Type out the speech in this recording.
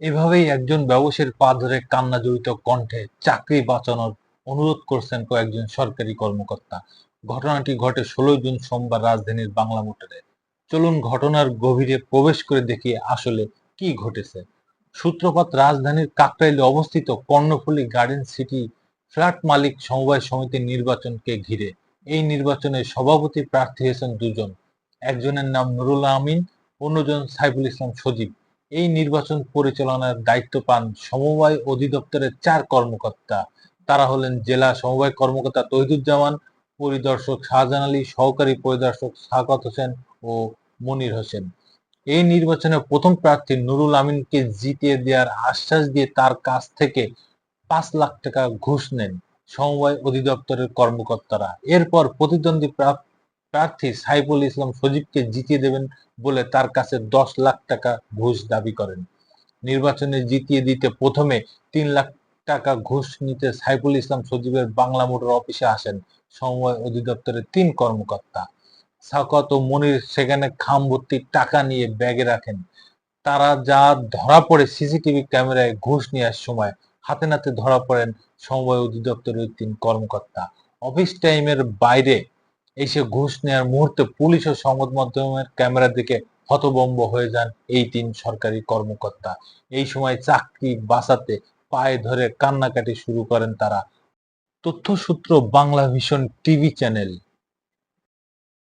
এভাবেই একজন ব্যবসায়ীর পা ধরে কান্না জড়িত কণ্ঠে চাকরি বাঁচানোর অনুরোধ করছেন কয়েকজন সরকারি কর্মকর্তা। ঘটনাটি ঘটে ষোলোই জুন সোমবার রাজধানীর বাংলা মোটরে। চলুন ঘটনার গভীরে প্রবেশ করে দেখি আসলে কি ঘটেছে। সূত্রপাত রাজধানীর কাকরাইলে অবস্থিত কর্ণফুলী গার্ডেন সিটি ফ্ল্যাট মালিক সমবায় সমিতির নির্বাচনকে ঘিরে। এই নির্বাচনে সভাপতি প্রার্থী হয়েছেন দুজন। একজনের নাম নুরুল আমিন, অন্যজন সাইফুল ইসলাম সজীব। এই নির্বাচন পরিচালনার দায়িত্ব পান সমবায় অধিদপ্তরের চার কর্মকর্তা। তারা হলেন জেলা সমবায় কর্মকর্তা তহিদুজ্জামান, পরিদর্শক শাহজাহান আলী, সহকারী পরিদর্শক সাকাত হোসেন ও মনির হোসেন। এই নির্বাচনে প্রথম প্রার্থী নুরুল আমিনকে জিতিয়ে দেওয়ার আশ্বাস দিয়ে তার কাছ থেকে পাঁচ লাখ টাকা ঘুষ নেন সমবায় অধিদপ্তরের কর্মকর্তারা। এরপর প্রতিদ্বন্দ্বী প্রা- প্রার্থী সাইফুল ইসলাম সজীবকে জিতিয়ে দেবেন বলে তার কাছে দশ লাখ টাকা ঘুষ দাবি করেন। নির্বাচনে জিতিয়ে দিতে প্রথমে তিন লাখ টাকা ঘুষ নিতে সাইফুল ইসলাম সজীবের বাংলা মোটর অফিসে আসেন সমবায় অধিদপ্তরের তিন কর্মকর্তা। সাকত ও মনির সেখানে খাম ভর্তি টাকা নিয়ে ব্যাগে রাখেন। তারা যা ধরা পড়ে সিসিটিভি ক্যামেরায় ঘুষ নেওয়ার সময় হাতে নাতে ধরা পড়েন সমবায় অধিদপ্তরের তিন কর্মকর্তা। অফিস টাইমের বাইরে এসে ঘুষ নেওয়ার মুহূর্তে পুলিশ ও সংবাদ মাধ্যমের ক্যামেরা দিকে হতবম্ব হয়ে যান এই তিন সরকারি কর্মকর্তা। এই সময় চাকরি বাঁচাতে পায়ে ধরে কান্নাকাটি শুরু করেন তারা। তথ্যসূত্র বাংলা ভিশন টিভি চ্যানেল।